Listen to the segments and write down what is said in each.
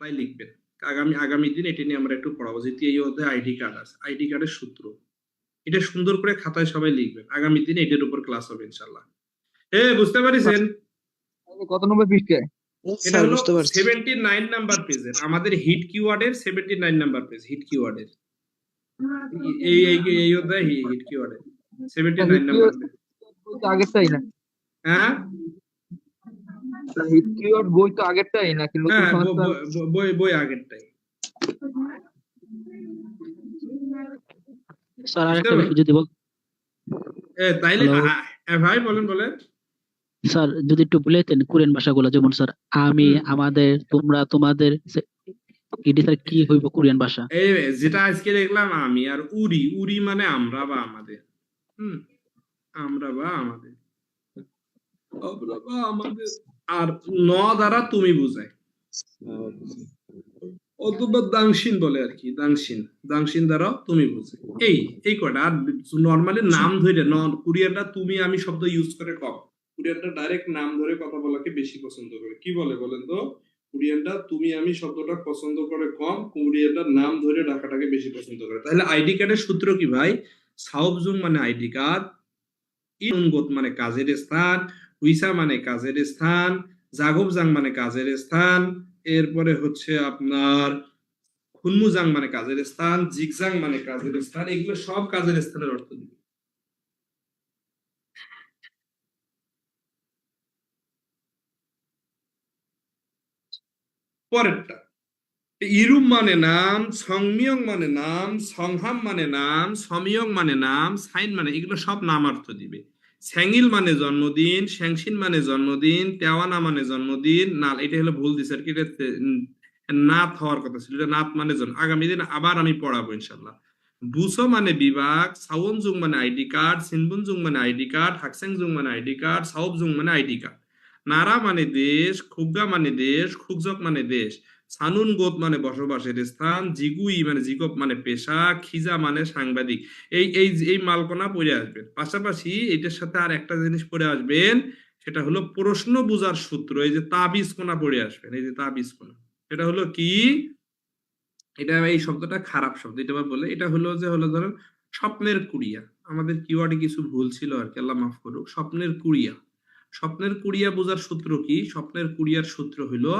খাতায় লিখবেন। আগামী আগামী দিন এটি নিয়ে আমরা একটু পড়াবো যেহেতু এই অধ্যায়ে আইডি কার্ড আছে। আইডি কার্ডের সূত্র। এটা সুন্দর করে খাতায় সবাই লিখবেন। আগামী দিন এটার উপর ক্লাস হবে ইনশাল্লাহ এ বুঝতে পারিছেন? কত নম্বর পৃষ্ঠায় এটা হলো বুঝতে পারছি। সেভেন্টি নাইন নাম্বার পেজের আমাদের hit কিওয়ার্ডের seventy nine number page hit কিওয়ার্ডের এই এই এই অধ্যায় হিট কিওয়ার্ডের সেভেন্টি নাইন নাম্বার পেজ তো আগেরটাই না। হ্যাঁ। হিট কিওয়ার্ড বই তো আগেরটাই নাকি? নতুন হ্যাঁ সংস্করণ? ব- বই বই আগেরটাই। স্যার আরেকটা যদি বল এ তাইলে ভাই বলেন বলেন। স্যার যদি একটু বলেতেন কোরিয়ান ভাষাগুলো যেমন স্যার আমি আমাদের তোমরা তোমাদের এটি স্যার কি হইব কোরিয়ান ভাষা? এই যেটা আজকে দেখলাম আমি আর উরি উরি মানে আমরা বা আমাদের। হুম আমরা বা আমাদের। আমরা বা আমাদের। আর ন দ্বারা তুমি বুঝায় অথবা দাংশিন বলে আর কি, দাংশিন। দাংশিন দ্বারা তুমি বুঝে এই এই কয়টা? আর নর্মালি নাম ধরে ন কোরিয়ানটা তুমি, আমি শব্দ ইউজ করে কম কোরিয়ানটা ডাইরেক্ট নাম ধরে কথা বলাকে বেশি পছন্দ করে। কি বলে বলেন তো? কোরিয়ানটা তুমি, আমি শব্দটা পছন্দ করে কম কোরিয়ানটা নাম ধরে ডাকাটাকে বেশি পছন্দ করে। তাহলে আইডি কার্ডের সূত্র কি ভাই? সাউবজুং মানে আইডি কার্ড ইনগত মানে কাজের স্থান উইসা মানে কাজের স্থান জাগবজাং মানে কাজের স্থান, এরপরে হচ্ছে আপনার খুনমুজাং মানে কাজের স্থান, জিগজাং মানে কাজের স্থান, এগুলো সব কাজের স্থানের অর্থ দিবে। পরেরটা, ইরুম মানে নাম, সংমিয়ং মানে নাম, সংহাম মানে নাম, সমিয়ং মানে নাম, সাইন মানে এগুলো সব নাম অর্থ দিবে। স্যাঙ্গিল মানে জন্মদিন শ্যাংসিন মানে জন্মদিন তেওয়ানা মানে জন্মদিন, নাল, এটা হলো ভুল দিছে আর কি, এটা নাথ হওয়ার কথা ছিল, এটা নাথ মানে জন্ম, আগামী দিন আবার আমি পড়াবো ইনশাল্লাহ বুসো মানে বিভাগ সাউনজুং মানে আইডি কার্ড সিনবুনজুং মানে আইডি কার্ড হাকসেংজুং মানে আইডি কার্ড সাউবজুং মানে আইডি কার্ড। নারা মানে দেশ, খুগা মানে দেশ, খুগজক মানে দেশ। সানুন গোত মানে বসবাসের স্থান, জিগুই মানে জিগপ মানে পেশা, খিজা মানে সাংবাদিক। এই এই এই মালকোনা পড়ে আসবেন। পাশাপাশি এটার সাথে আর একটা জিনিস পড়ে আসবেন, সেটা হলো প্রশ্ন বুঝার সূত্র, এই যে তাবিজ কোনা পড়ে আসবেন, এই যে তাবিজ কোনা এটা হলো কি? এটা এই শব্দটা খারাপ শব্দ, এটা বলে, এটা হলো যে হলো ধরুন স্বপ্নের কুড়িয়া। আমাদের কিওয়ার্ডে কিছু ভুল ছিল আর কি, আল্লাহ মাফ করুক। স্বপ্নের কুড়িয়া। স্বপ্নের কুড়িয়া বোঝার সূত্র কি? স্বপ্নের কুড়িয়ার সূত্র হলো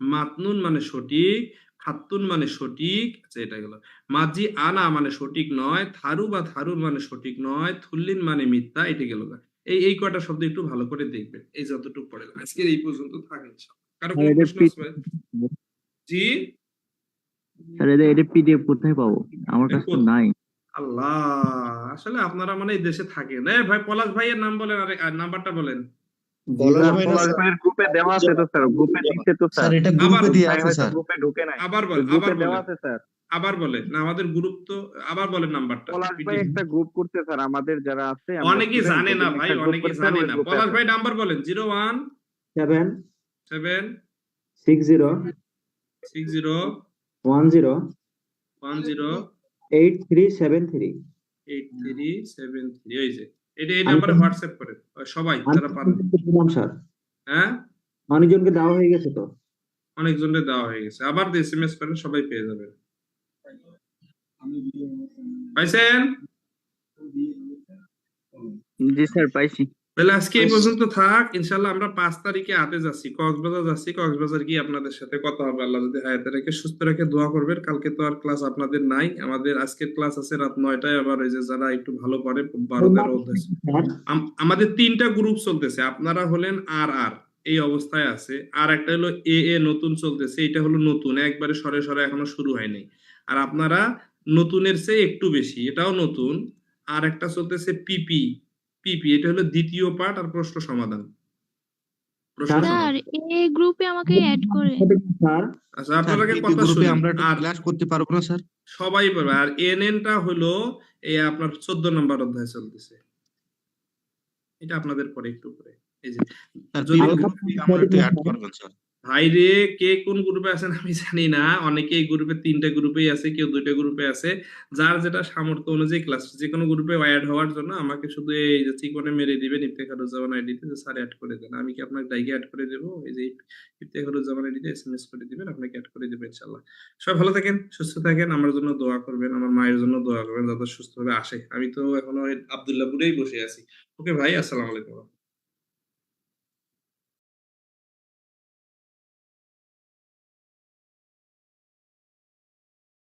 মাতনুন মানে সঠিক খাত্তুন মানে সঠিক আচ্ছা এটা গেল। মাঝি আনা মানে সঠিক নয় থারু বা থারুন মানে সঠিক নয় থুল্লিন মানে মিথ্যা এটা গেল এই এই কয়টা শব্দ একটু ভালো করে দেখবেন এই যতটুকু পড়ে আজকে এই পর্যন্ত থাকেন কারও কোনো প্রশ্ন আছে? জি? স্যার এটা পিডিএফ কোথায় পাবো? আমার কাছে তো নাই। আল্লাহ আসলে আপনারা মানে এই দেশে থাকেন। এ ভাই পলাশ ভাইয়ের নাম বলেন আর নাম্বারটা বলেন। গ্রুপে দেওয়া আছে তো স্যার। গ্রুপে লিখছে তো স্যার। এটা গ্রুপে দিয়ে আছে স্যার। গ্রুপে ঢুকে নাই। আবার বলেন আবার দেওয়া আছে স্যার। আবার বলেন না আমাদের গ্রুপ তো আবার বলেন নাম্বারটা। পলাশ ভাই একটা গ্রুপ করতে স্যার আমাদের যারা আছে অনেকেই জানে না ভাই অনেকেই জানে না। পলাশ ভাই নাম্বার বলেন zero one seven seven six zero six zero one zero one zero eight three seven three. Eight three seven three ওই যে। এটা এই নাম্বারে হোয়াটসঅ্যাপ করে সবাই যারা পারেন স্যার। হ্যাঁ? অনেকজনকে দেওয়া হয়ে গেছে তো। অনেকজনকে দেওয়া হয়ে গেছে। আবার এস এম এস করেন সবাই পেয়ে যাবেন পাইছেন? জি স্যার পাইছি। তাহলে আজকে এই পর্যন্ত থাক ইনশাল্লাহ আমরা পাঁচ তারিখে হাতে যাচ্ছি কক্সবাজার যাচ্ছি কক্সবাজার গিয়ে আপনাদের সাথে কথা হবে। আল্লাহ যদি হায়াতে রেখে সুস্থ রেখে দোয়া করবেন। কালকে তো আর ক্লাস আপনাদের নাই। আমাদের আজকের ক্লাস আছে রাত নয়টায় আবার ওই যে যারা একটু ভালো পারে বারো তেরো অধ্যায় আমাদের তিনটা গ্রুপ চলতেছে। আপনারা হলেন আর আর এই অবস্থায় আছে। আর একটা হলো এ এ নতুন চলতেছে। এটা হলো নতুন। একবারে সরে সরে এখনও শুরু হয়নি। আর আপনারা নতুনের চেয়ে একটু বেশি। এটাও নতুন। আর একটা চলতেছে পিপি পিপি এটা হলো দ্বিতীয় পার্ট আর প্রশ্ন সমাধান। স্যার, এই গ্রুপে আমাকে অ্যাড করে। স্যার আচ্ছা আপনারা কথা গ্রুপে আমরা আর ক্লাস করতে পারব না স্যার? সবাই পারবে। আর এনএনটা হলো এই আপনার চোদ্দ নম্বর অধ্যায় চলতেছে। এটা আপনাদের পরে একটু পরে এই যে স্যার যদি- একটু অ্যাড করবেন স্যার। ভাইরে কে কোন গ্রুপে আছেন আমি জানি না। অনেকে গ্রুপে তিনটা গ্রুপেই আছে, কেউ দুইটা গ্রুপে আছে। যার যেটা সামর্থ্য অনুযায়ী ক্লাস যে কোনো গ্রুপে অ্যাড হওয়ার জন্য আমাকে শুধু এই যে চিকনে মেরে দিবেন ইফতেখারুজ্জামান আইডিতে যে স্যার অ্যাড করে দেন। আমি কি আপনাকে ডাইকে অ্যাড করে দেবো? এই যে ইফতেখারুজ্জামান আইডিতে এসএমএস করে দিবেন, আপনাকে অ্যাড করে দেবো ইনশাল্লাহ সবাই ভালো থাকেন, সুস্থ থাকেন, আমার জন্য দোয়া করবেন, আমার মায়ের জন্য দোয়া করবেন, যাতে সুস্থভাবে আসে। আমি তো এখনও আবদুল্লাহপুরেই বসে আছি। ওকে ভাই, আসসালামু আলাইকুম।